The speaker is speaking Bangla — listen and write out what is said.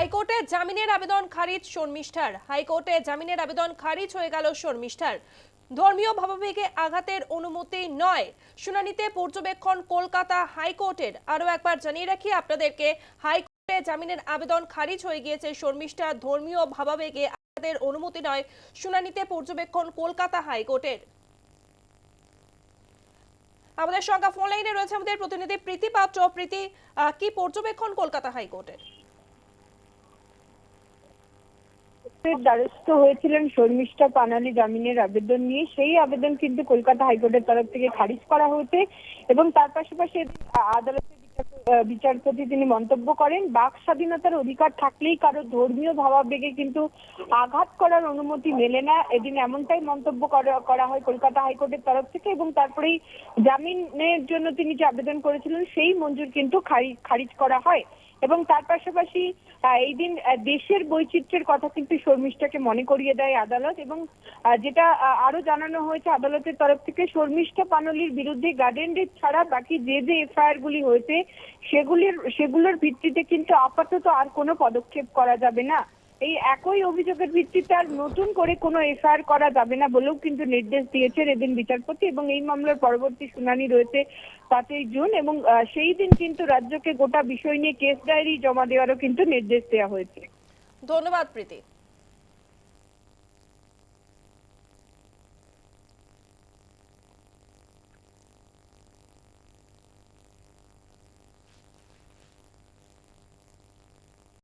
হাইকোর্টে জামিনের আবেদন খারিজ শর্মিষ্ঠার। হাইকোর্টে জামিনের আবেদন খারিজ হয়ে গেল শর্মিষ্ঠার। ধর্মীয় ভাবাবেগে আঘাতের অনুমতি নয়। শুনানিতে পর্যবেক্ষণ কলকাতা হাইকোর্টের। আরও একবার জানিয়ে রাখি আপনাদেরকে, হাইকোর্টে জামিনের আবেদন খারিজ হয়ে গিয়েছে শর্মিষ্ঠার ধর্মীয় ভাবাবেগে আঘাতের অনুমতি নয়। শুনানিতে পর্যবেক্ষণ কলকাতা হাইকোর্টের। আমাদের সঙ্গে ফোন লাইনে রয়েছে আমাদের প্রতিনিধি প্রীতি পাত্র। প্রীতি কি পর্যবেক্ষণ কলকাতা হাইকোর্টের? দ্বারস্থ হয়েছিলেন শর্মিষ্ঠা পানালি জামিনের আবেদন নিয়ে। সেই আবেদন কিন্তু কলকাতা হাইকোর্টের তরফ থেকে খারিজ করা হয়েছে এবং তার পাশাপাশি আদালতের বিচারপতি তিনি মন্তব্য করেন, বাক স্বাধীনতার অধিকার থাকলেই কারও ধর্মীয় ভাবাবেগে কিন্তু আঘাত করার অনুমতি মেলে না। এদিন এমনটাই মন্তব্য করা- হয় কলকাতা হাইকোর্টের তরফ থেকে এবং তারপরেই জামিনের জন্য তিনি যে আবেদন করেছিলেন, সেই মঞ্জুর কিন্তু খারিজ করা হয়। এবং তার পাশাপাশি এই দিন দেশের বৈচিত্র্যের কথা কিন্তু শর্মিষ্ঠাকে মনে করিয়ে দেয় আদালত এবং যেটা আরও জানানো হয়েছে আদালতের তরফ থেকে, শর্মিষ্ঠা পানলির বিরুদ্ধে গার্ডেন রেপ ছাড়া বাকি যে যে এফআইআর গুলি হয়েছে, সেগুলির, সেগুলোর ভিত্তিতে কিন্তু আপাতত আর কোনো পদক্ষেপ করা যাবে না। এই একই অভিযোগের ভিত্তিতে আর নতুন করে কোনো এফআইআর করা যাবে না বলেও কিন্তু নির্দেশ দিয়েছেন এদিন বিচারপতি এবং এই মামলার পরবর্তী শুনানি রয়েছে পাঁচই জুন এবং সেই দিন কিন্তু রাজ্যকে গোটা বিষয় নিয়ে কেস ডায়েরি জমা দেওয়ারও কিন্তু নির্দেশ দেওয়া হয়েছে। ধন্যবাদ প্রীতি।